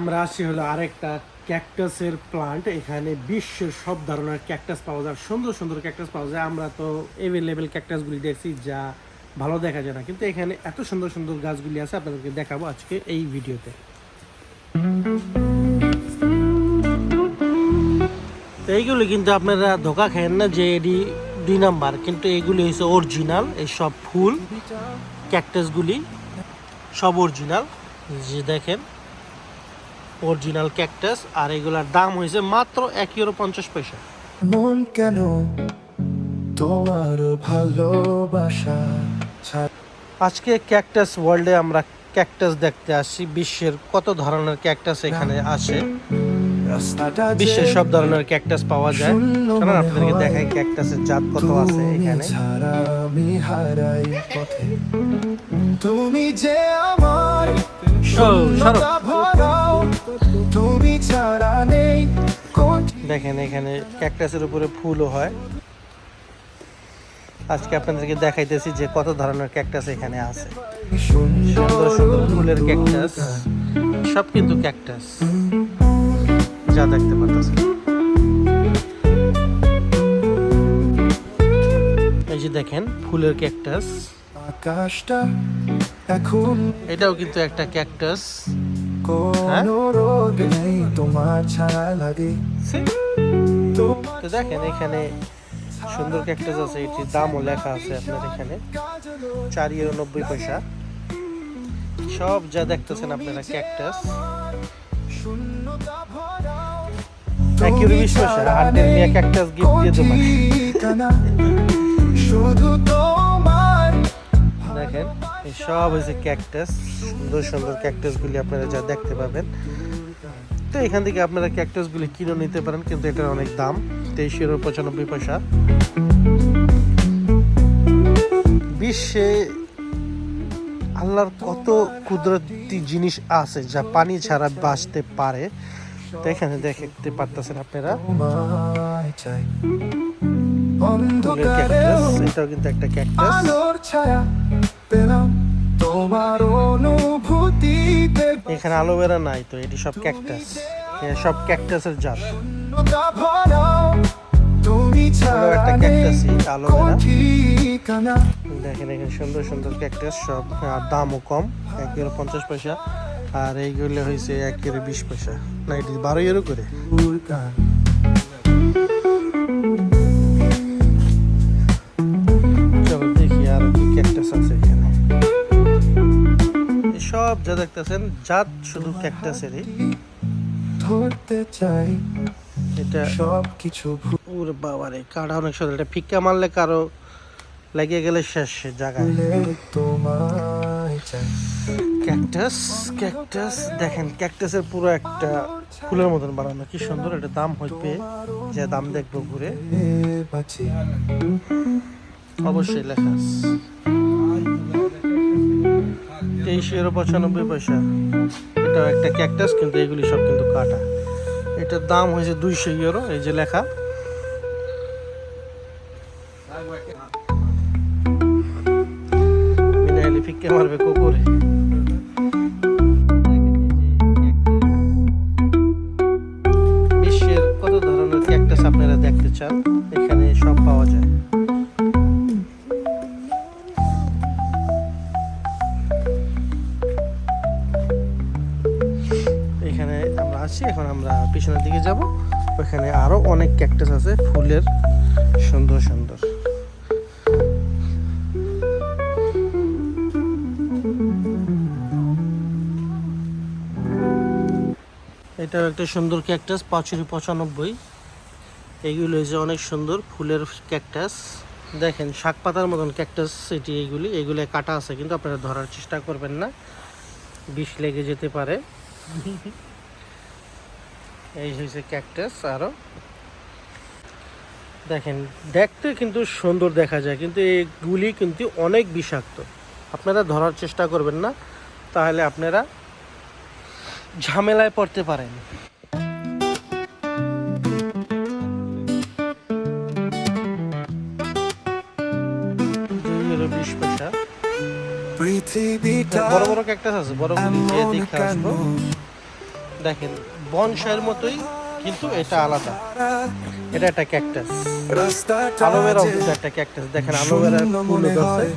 আমরা আসছি হলো আরেকটা ক্যাকটাসের প্লান্ট এখানে বিশ্বের সব ধরনের ক্যাকটাস পাওয়া যায়, সুন্দর সুন্দর ক্যাকটাস পাওয়া যায়। আমরা তো এভেলেবেল ক্যাকটাসগুলি দেখছি যা ভালো দেখা যায় না। কিন্তু এখানে এত সুন্দর সুন্দর গাছগুলি আছে, আপনাদেরকে দেখাবো আজকে এই ভিডিওতে। এইগুলি কিন্তু আপনারা ধোকা খায়েন না, যে এটি দুই নাম্বার। কিন্তু এইগুলি হচ্ছে অরিজিনাল এই সব ফুল ক্যাকটাসগুলি সব অরিজিনাল যে দেখেন অরিজিনাল ক্যাকটাস আর এগুলার দাম হয়েছে মাত্র এক ইউরো পঞ্চাশ পয়সা। মন কেন তোমার ভালোবাসা আজকে ক্যাকটাস ওয়ার্ল্ডে আমরা ক্যাকটাস দেখতে আসছি বিশ্বের কত ধরনের ক্যাকটাস এখানে আসে বিশ্বের সব ধরনের ক্যাকটাস পাওয়া যায়। চলুন আপনাদেরকে দেখাই ক্যাকটাসের জাত কত আছে এখানে। তুমি যে আমার দেখেন এখানে ক্যাকটাসের উপরে ফুলও হয়। আজকে আপনাদেরকে দেখাইতেছি যে কত ধরনের ক্যাকটাস এখানে আছে। সুন্দর সুন্দর ফুলের ক্যাকটাস। সব কিন্তু ক্যাকটাস। যা দেখতে পাচ্ছেন এই যে দেখেন ফুলের ক্যাকটাস। আকাশটা এখন এটাও কিন্তু একটা ক্যাকটাস? কোনো রোগ নেই তোমার ছাড়া লাগে তো দেখেন এখানে সুন্দর ক্যাকটাস আছে এটির দামও লেখা আছে আপনার এখানে। চার ইউরো নব্বই পয়সা। সব যা দেখতেছেন আপনারা ক্যাকটাস এক ইউরো বিশ পয়সা আন্টের মিয়া ক্যাকটাস গিফট দিয়ে শুধু তোমার দেখেন। সব হয়েছে ক্যাকটাস সুন্দর সুন্দর ক্যাকটাসগুলি আপনারা যা দেখতে পাবেন। তো এখান থেকে আপনারা ক্যাকটাসগুলি কিনে নিতে পারেন কিন্তু এটার অনেক দাম তেইশ ইউরো পঁচানব্বই পয়সা। বিশ্বে আল্লাহর কত কুদরতি জিনিস আছে যা পানি ছাড়া বাঁচতে পারে। তো এখানে দেখতে পারতেছেন আপনারা। এটাও কিন্তু একটা ক্যাকটাস পেলাম তোমার অনুভূতিতে এখানে অ্যালোভেরা নাই তো এটি সব ক্যাকটাস সব ক্যাকটাসের জাত। তুমি একটা ক্যাকটাসই ঠিকানা? দেখেন এখানে সুন্দর সুন্দর ক্যাকটাস সব আর দামও কম এক ইউরো পঞ্চাশ পয়সা। আর এইগুলো হয়েছে এক ইউরো বিশ পয়সা। না এটি বারো ইউরো করে। সব দেখতেছেন জাত শুধু ক্যাকটাসেরই। ধরতে চাই এটা সব কিছু ওরে বাবারে কাটা অনেক সুন্দর এটা ফিক্কা মারলে কারও লেগে গেলে শেষ জায়গায়। ক্যাকটাস ক্যাকটাস দেখেন ক্যাকটাসের পুরো একটা ফুলের মতন বানানো। কি সুন্দর এটা দাম হইবে যে দাম দেখব ঘুরে। অবশ্যই লেখা। তেইশ ইউরো পঁচানব্বই পয়সা। এটা একটা ক্যাকটাস কিন্তু এগুলি সব কিন্তু কাটা। এটার দাম হয়েছে দুইশো ইউরো এই যে লেখা। মারবে কুকুরে। আছি, এখন আমরা পিছনের দিকে যাব। ওখানে আরও অনেক ক্যাকটাস আছে, ফুলের। সুন্দর সুন্দর। এটাও একটা সুন্দর ক্যাকটাস পাঁচুরি পঁচানব্বই। এইগুলো হচ্ছে অনেক সুন্দর, ফুলের ক্যাকটাস দেখেন, শাক পাতার মতন ক্যাকটাস এটি, এইগুলি। এগুলো কাটা আছে, কিন্তু আপনারা ধরার চেষ্টা করবেন না। বিষ লেগে যেতে পারে। এই হয়েছে ক্যাকটাস আরও দেখেন দেখতে কিন্তু সুন্দর দেখা যায় কিন্তু এগুলি কিন্তু অনেক বিষাক্ত। আপনারা ধরার চেষ্টা করবেন না তাহলে আপনারা ঝামেলায় পড়তে পারেন। বড় বড় ক্যাকটাস আছে বড় বড় দেখে কেন? আসব। দেখেন বনসাইয়ের মতোই কিন্তু এটা আলাদা। এটা একটা ক্যাকটাস অ্যালোভেরাও কিন্তু একটা ক্যাকটাস দেখেন অ্যালোভেরার ফুল হয়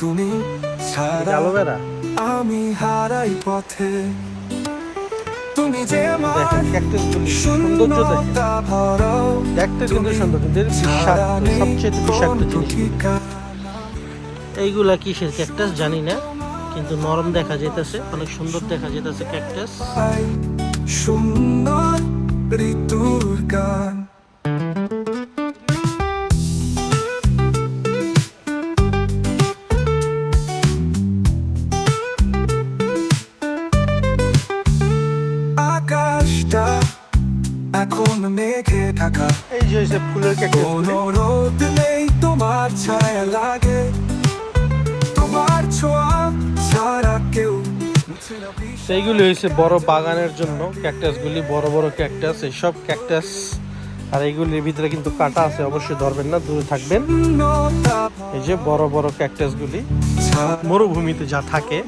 তুমি অ্যালোভেরা। আমি হারাই পথে। তুমি যে আমার সৌন্দর্য দেখতে কিন্তু সুন্দর কিন্তু সবচেয়ে বিষাক্ত জিনিস। এইগুলা কিসের ক্যাকটাস জানি না কিন্তু নরম দেখা যেতেছে অনেক সুন্দর দেখা যেতেছে ক্যাকটাস সুন্দর ঋতুর গান। আকাশটা এখন মেঘে ঢাকা। এই যে ফুলের কোনো রোদ নেই তোমার ছায়া লাগে। তোমার ছোঁয়া ছাড়া কেউ সেইগুলি হয়েছে বড় বাগানের জন্য। ক্যাকটাসগুলি, বড় বড় ক্যাকটাস, এইসব ক্যাকটাস। আর এইগুলির ভিতরে কিন্তু কাটা আছে, অবশ্যই ধরবেন না, দূরে থাকবেন। এই যে বড় বড় ক্যাকটাসগুলি, মরুভূমিতে যা থাকে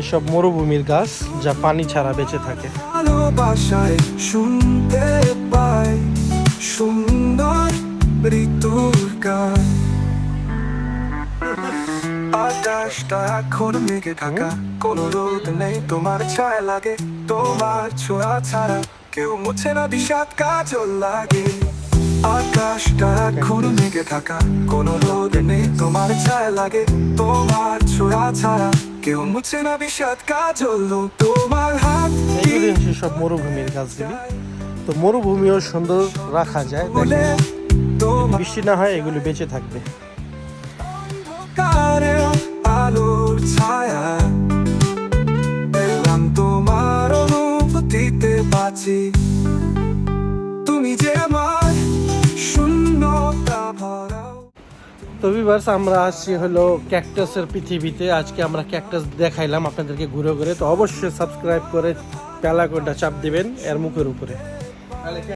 এসব মরুভূমির গাছ যা পানি ছাড়া বেঁচে থাকে। শুনতে পাই সুন্দর ঋতুর গান আকাশটা এখন মেঘে ঢাকা। কোনো রোদ নেই তোমার ছায়া লাগে। তোমার ছোঁয়া ছাড়া কেউ মুছে না বিষাদ কাজল লাগে। আকাশটা এখন মেঘে থাকা কোনো রোদ নেই তোমার ছায়া লাগে। তোমার ছোঁয়া ছাড়া কেউ মুছে না বিষাদ কাজল তোমার হাত সব মরুভূমির গাছগুলি তো মরুভূমিও সুন্দর রাখা যায় বৃষ্টি না হয় এগুলি বেঁচে থাকবে। ছায়া এলাম তোমার অনুভূতিতে বাঁচি। তুমি যে আমার শূন্যতা ভরাও। তো ভিভার্স আমরা আসছি হলো ক্যাকটাসের পৃথিবীতে। আজকে আমরা ক্যাকটাস দেখাইলাম আপনাদেরকে ঘুরে ঘুরে। তো অবশ্যই সাবস্ক্রাইব করে বেলা কোনটা চাপ দিবেন এর মুখের উপরে।